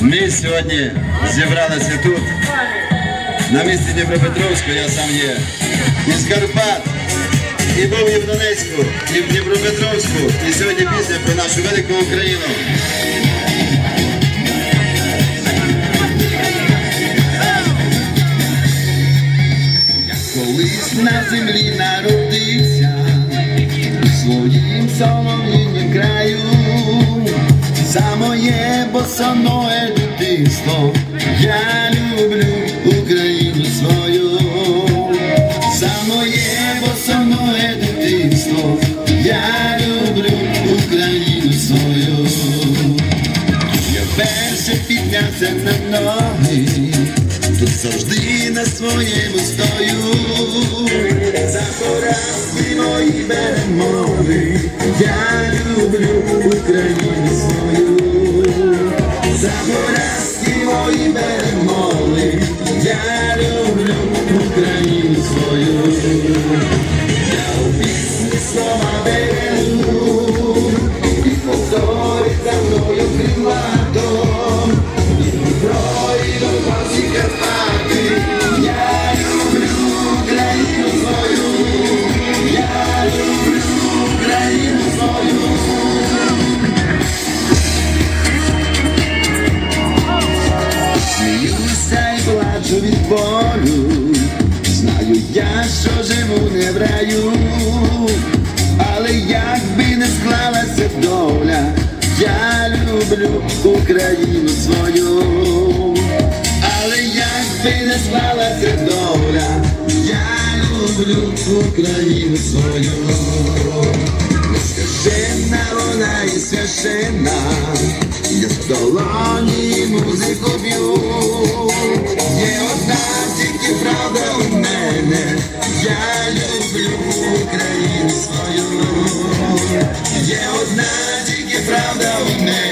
Ми сьогодні зібралися тут, на місці Дніпропетровську, я сам є, із Карпат, і був і в Донецьку, і в Дніпропетровську, і сьогодні пісня про нашу велику Україну. Колись на землі народився своїм солов'їнім краю, моє босоноє дитинство, я люблю Україну свою, за моє босоноє дитинство, я люблю Україну свою. Я вперше піднявся на ноги, тут завжди на своєму стою. За поразки мої перемоги, я люблю Україну for my baby. Україну свою, але як би не склалася доля, я люблю Україну свою. Священна вона і священна, я в долоні музику б'ю. Є одна тільки правда у мене, я люблю Україну свою. Є одна тільки правда у мене,